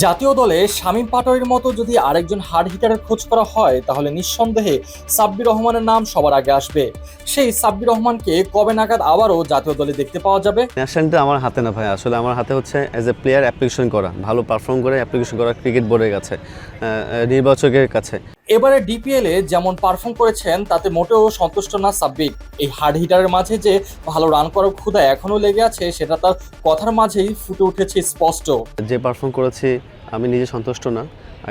জাতীয় দলে শামীম পাটোয়ারির মতো যদি আরেকজন হার্ড হিটারের খোঁজ করা হয়, তাহলে নিঃসন্দেহে সাব্বির রহমানের নাম সবার আগে আসবে। সেই সাব্বির রহমানকে কবে নাগাদ আবারও জাতীয় দলে দেখতে পাওয়া যাবে? ন্যাশনালটা আমার হাতে না ভাই। আসলে আমার হাতে হচ্ছে অ্যাজ এ প্লেয়ার অ্যাপ্লিকেশন করা। ভালো পারফর্ম করে অ্যাপ্লিকেশন করা ক্রিকেট বোর্ডের কাছে নির্বাচকের কাছে। এবারে ডিপিএল এ যেমন পারফর্ম করেছেন তাতে মোটেও সন্তুষ্ট না সাব্বির। এই হার্ড হিটারের মাঝে যে ভালো রান করার ক্ষুধা এখনও লেগে আছে সেটা তার কথার মাঝেই ফুটে উঠেছে স্পষ্ট। যে পারফর্ম করেছি আমি নিজে সন্তুষ্ট না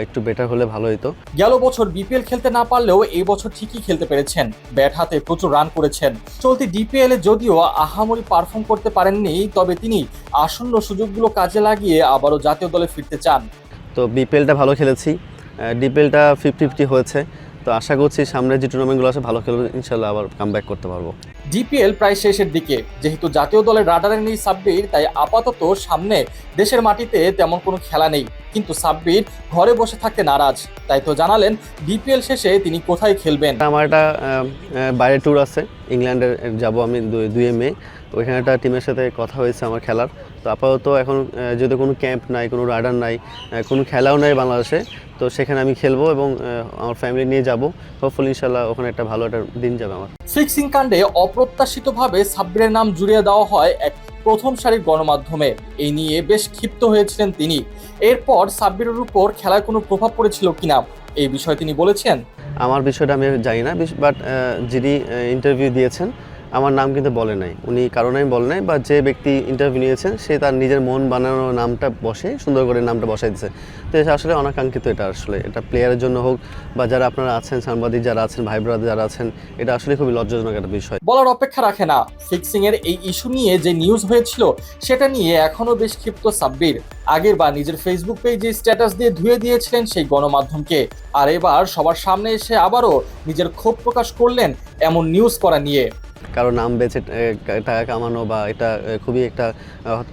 একটু বেটার হলে ভালো হতো গেল বছর বিপিএল খেলতে না পারলেও এই বছর ঠিকই খেলতে পেরেছেন। ব্যাট হাতে প্রচুর রান করেছেন। চলতি ডিপিএল এ যদিও আহামরি পারফর্ম করতে পারেননি তবে তিনি আসন্ন সুযোগগুলো কাজে লাগিয়ে আবারও জাতীয় দলে ফিরতে চান। তো বিপিএলটা ভালো খেলেছি। ডিপিএলটা ফিফটি ফিফটি হয়েছে। তো আশা করছি সামনে যে টুর্নামেন্টগুলো আছে, ভালো খেলব, ইনশাল্লাহ আবার কাম করতে পারব। ডিপিএল প্রায় শেষের দিকে। যেহেতু জাতীয় দলের রাডারে নেই সাব্বির, তাই আপাতত সামনে দেশের মাটিতে তেমন কোনো খেলা নেই। কিন্তু সাব্বির ঘরে বসে থাকতে নারাজ। তাই তো জানালেন বিপিএল শেষে তিনি কোথায় খেলবেন? আমার একটা বাইরে ট্যুর আছে ইংল্যান্ডের যাব আমি দুই- মে। ওইখানে একটা টিমের সাথে কথা হয়েছে আমার খেলার। তো আপাতত এখন যদি কোনো ক্যাম্প নাই কোনো রাইডার নাই কোনো খেলাও নাই বাংলাদেশে তো সেখানে আমি খেলব এবং আমার ফ্যামিলি নিয়ে যাব। হোপফুলি ইনশাল্লাহ ওখানে একটা ভালো একটা দিন যাবে আমার। ফিক্সিং কাণ্ডে অপ্রত্যাশিতভাবে সাব্বিরের নাম জুড়িয়ে দেওয়া হয় এক প্রথম সারির গণমাধ্যমে। এই নিয়ে বেশ ক্ষিপ্ত হয়েছিলেন তিনি। এরপর সাব্বিরের উপর খেলায় কোনো প্রভাব পড়েছিল কিনা, এই বিষয়ে তিনি বলেছেন। আমার বিষয়টা আমি জানি না বাট যিনি ইন্টারভিউ দিয়েছেন আমার নাম কিন্তু বলে নাই। উনি কারণে বলে নাই, বা যে ব্যক্তি ইন্টারভিউ নিয়েছেন, সে তার নিজের মন বানানো নামটা বসে, সুন্দর করে নামটা বসাই দিচ্ছে তো এটা আসলে অনাকাঙ্ক্ষিত এটা আসলে। এটা প্লেয়ারের জন্য হোক, বা যারা আপনারা আছেন, সাংবাদিক যারা আছেন, ভাই ব্রাদার যারা আছেন, এটা আসলে খুবই লজ্জাজনক একটা বিষয়। বলার অপেক্ষা রাখে না। ফিক্সিং এর এই ইস্যু নিয়ে যে নিউজ হয়েছিল, সেটা নিয়ে এখনও বেশ ক্ষিপ্ত সাব্বির। আগের বার নিজের ফেসবুক পেজে স্ট্যাটাস দিয়ে ধুয়ে দিয়েছিলেন সেই গণমাধ্যমকে। আর এবার সবার সামনে এসে আবারও নিজের ক্ষোভ প্রকাশ করলেন এমন নিউজ করা নিয়ে। কারও নাম বেছে টাকা কামানো বা এটা খুবই একটা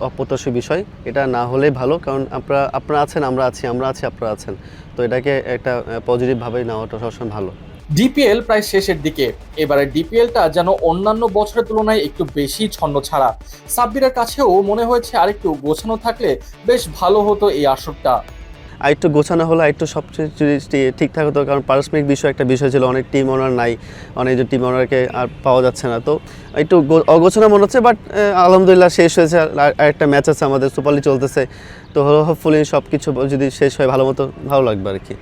অপ্রত্যাশী বিষয়। এটা না হলেই ভালো, কারণ আপনারা আপনারা আছেন, আমরা আছি আমরা আছি, আপনারা আছেন। তো এটাকে একটা পজিটিভভাবে নেওয়াটা সবসময় ভালো। ডিপিএল প্রায় শেষের দিকে। এবারে ডিপিএলটা যেন অন্যান্য বছরের তুলনায় একটু বেশি ছন্ন ছাড়া। সাব্বিরের কাছেও মনে হয়েছে আরেকটু গোছানো থাকলে বেশ ভালো হতো এই আসরটা। আর একটু গোছানো হলো আরেকটু সব কিছু যদি ঠিকঠাক হতো কারণ পারস্পরিক বিষয় একটা বিষয় ছিল, অনেক টিম ওনার নাই, অনেক টিম ওনারকে আর পাওয়া যাচ্ছে না। তো একটু অগোছানো মনে হচ্ছে বাট আলহামদুলিল্লাহ শেষ হয়েছে, আর একটা ম্যাচ আছে আমাদের সুপারলি চলতেছে। তো হোপফুলি সব কিছু যদি শেষ হয়, ভালো মতো, ভালো লাগবে আর কি।